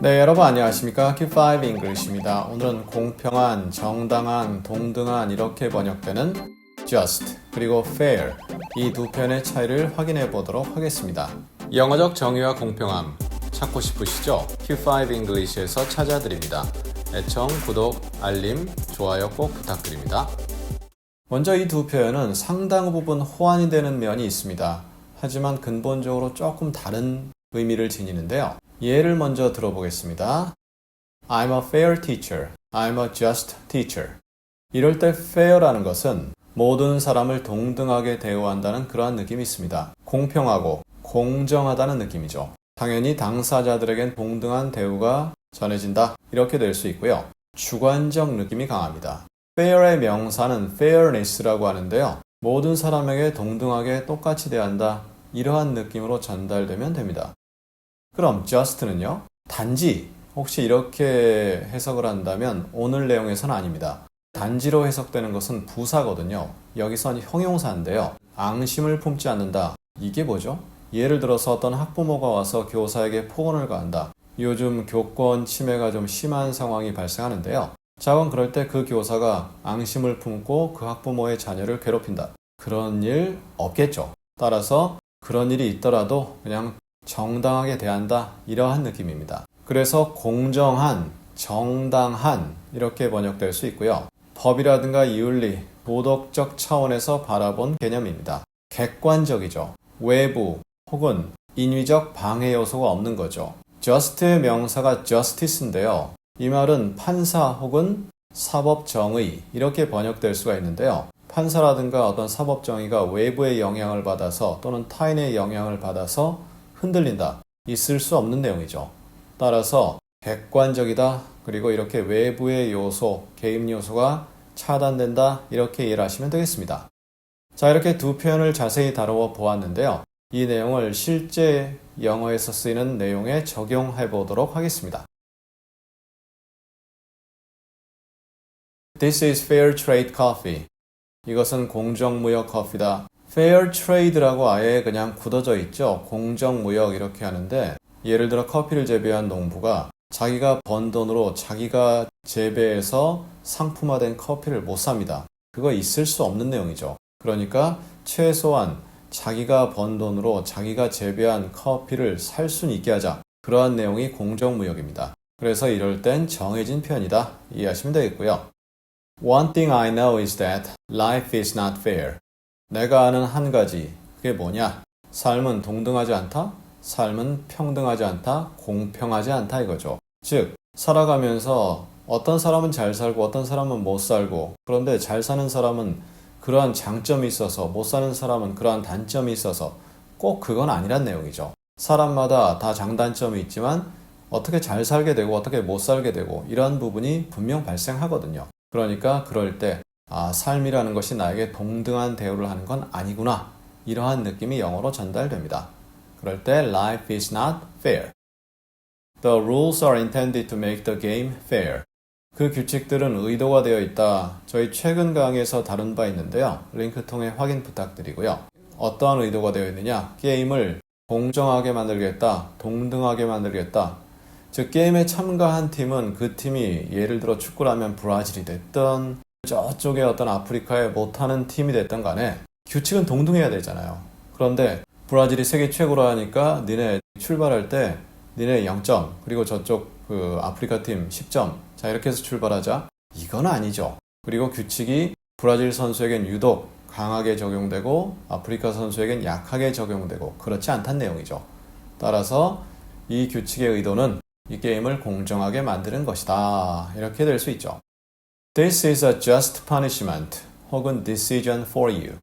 네, 여러분 안녕하십니까? Q5 English입니다. 오늘은 공평한, 정당한, 동등한 이렇게 번역되는 just 그리고 fair 이 두 편의 차이를 확인해 보도록 하겠습니다. 영어적 정의와 공평함 찾고 싶으시죠? Q5 English에서 찾아드립니다. 애청, 구독, 알림, 좋아요 꼭 부탁드립니다. 먼저 이 두 표현은 상당 부분 호환이 되는 면이 있습니다. 하지만 근본적으로 조금 다른 의미를 지니는데요. 예를 먼저 들어보겠습니다. I'm a fair teacher. I'm a just teacher. 이럴 때 fair라는 것은 모든 사람을 동등하게 대우한다는 그러한 느낌이 있습니다. 공평하고 공정하다는 느낌이죠. 당연히 당사자들에겐 동등한 대우가 전해진다. 이렇게 될 수 있고요. 주관적 느낌이 강합니다. fair의 명사는 fairness라고 하는데요. 모든 사람에게 동등하게 똑같이 대한다. 이러한 느낌으로 전달되면 됩니다. 그럼 just는요? 단지 혹시 이렇게 해석을 한다면 오늘 내용에서는 아닙니다. 단지로 해석되는 것은 부사거든요. 여기선 형용사인데요. 앙심을 품지 않는다. 이게 뭐죠? 예를 들어서 어떤 학부모가 와서 교사에게 폭언을 가한다. 요즘 교권 침해가 좀 심한 상황이 발생하는데요. 자, 그럼 그럴 때 그 교사가 앙심을 품고 그 학부모의 자녀를 괴롭힌다. 그런 일 없겠죠. 따라서 그런 일이 있더라도 그냥 정당하게 대한다. 이러한 느낌입니다. 그래서 공정한, 정당한 이렇게 번역될 수 있고요. 법이라든가 이윤리, 도덕적 차원에서 바라본 개념입니다. 객관적이죠. 외부 혹은 인위적 방해 요소가 없는 거죠. just의 명사가 justice인데요. 이 말은 판사 혹은 사법 정의 이렇게 번역될 수가 있는데요. 판사라든가 어떤 사법 정의가 외부의 영향을 받아서 또는 타인의 영향을 받아서 흔들린다. 있을 수 없는 내용이죠. 따라서 객관적이다. 그리고 이렇게 외부의 요소, 개입 요소가 차단된다. 이렇게 이해를 하시면 되겠습니다. 자, 이렇게 두 표현을 자세히 다루어 보았는데요. 이 내용을 실제 영어에서 쓰이는 내용에 적용해 보도록 하겠습니다. This is fair trade coffee. 이것은 공정무역 커피다. Fair trade라고 아예 그냥 굳어져 있죠. 공정무역 이렇게 하는데 예를 들어 커피를 재배한 농부가 자기가 번 돈으로 자기가 재배해서 상품화된 커피를 못 삽니다. 그거 있을 수 없는 내용이죠. 그러니까 최소한 자기가 번 돈으로 자기가 재배한 커피를 살 수는 있게 하자. 그러한 내용이 공정무역입니다. 그래서 이럴 땐 정해진 표현이다. 이해하시면 되겠고요. One thing I know is that life is not fair. 내가 아는 한 가지. 그게 뭐냐? 삶은 동등하지 않다? 삶은 평등하지 않다? 공평하지 않다 이거죠. 즉, 살아가면서 어떤 사람은 잘 살고 어떤 사람은 못 살고 그런데 잘 사는 사람은 그러한 장점이 있어서 못 사는 사람은 그러한 단점이 있어서 꼭 그건 아니란 내용이죠. 사람마다 다 장단점이 있지만 어떻게 잘 살게 되고 어떻게 못 살게 되고 이러한 부분이 분명 발생하거든요. 그러니까 그럴 때 아, 삶이라는 것이 나에게 동등한 대우를 하는 건 아니구나. 이러한 느낌이 영어로 전달됩니다. 그럴 때 life is not fair. The rules are intended to make the game fair. 그 규칙들은 의도가 되어 있다. 저희 최근 강의에서 다룬 바 있는데요. 링크 통해 확인 부탁드리고요. 어떠한 의도가 되어 있느냐? 게임을 공정하게 만들겠다. 동등하게 만들겠다. 즉 게임에 참가한 팀은 그 팀이 예를 들어 축구라면 브라질이 됐던 저쪽에 어떤 아프리카에 못하는 팀이 됐던 간에 규칙은 동등해야 되잖아요. 그런데 브라질이 세계 최고로 하니까 니네 출발할 때 니네 0점 그리고 저쪽 그 아프리카 팀 10점 자 이렇게 해서 출발하자 이건 아니죠. 그리고 규칙이 브라질 선수에겐 유독 강하게 적용되고 아프리카 선수에겐 약하게 적용되고 그렇지 않다는 내용이죠. 따라서 이 규칙의 의도는 이 게임을 공정하게 만드는 것이다. 이렇게 될 수 있죠. This is a just punishment 혹은 decision for you.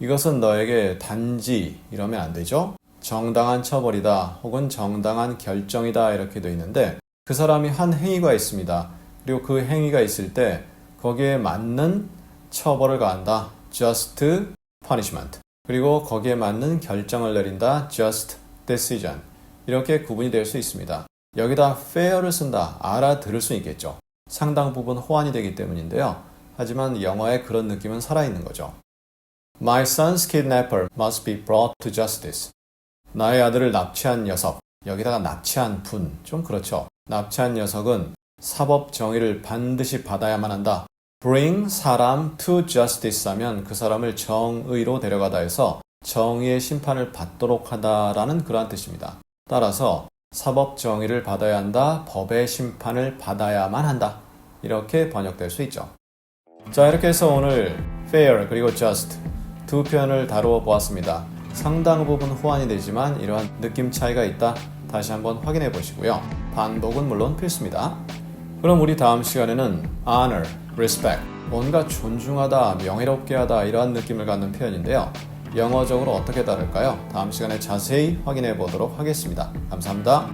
이것은 너에게 단지 이러면 안 되죠. 정당한 처벌이다 혹은 정당한 결정이다 이렇게 돼 있는데 그 사람이 한 행위가 있습니다. 그리고 그 행위가 있을 때 거기에 맞는 처벌을 가한다. just punishment. 그리고 거기에 맞는 결정을 내린다. just decision. 이렇게 구분이 될 수 있습니다. 여기다 fair를 쓴다. 알아들을 수 있겠죠. 상당 부분 호환이 되기 때문인데요. 하지만 영어에 그런 느낌은 살아있는 거죠. My son's kidnapper must be brought to justice. 나의 아들을 납치한 녀석. 여기다가 납치한 분. 좀 그렇죠. 납치한 녀석은 사법 정의를 반드시 받아야만 한다. bring 사람 to justice 하면 그 사람을 정의로 데려가다 해서 정의의 심판을 받도록 하다라는 그러한 뜻입니다. 따라서 사법 정의를 받아야 한다. 법의 심판을 받아야만 한다. 이렇게 번역될 수 있죠. 자, 이렇게 해서 오늘 fair 그리고 just 두 표현을 다루어 보았습니다. 상당 부분 호환이 되지만 이러한 느낌 차이가 있다. 다시 한번 확인해 보시고요. 반복은 물론 필수입니다. 그럼 우리 다음 시간에는 honor, respect, 뭔가 존중하다, 명예롭게 하다 이러한 느낌을 갖는 표현인데요. 영어적으로 어떻게 다를까요? 다음 시간에 자세히 확인해 보도록 하겠습니다. 감사합니다.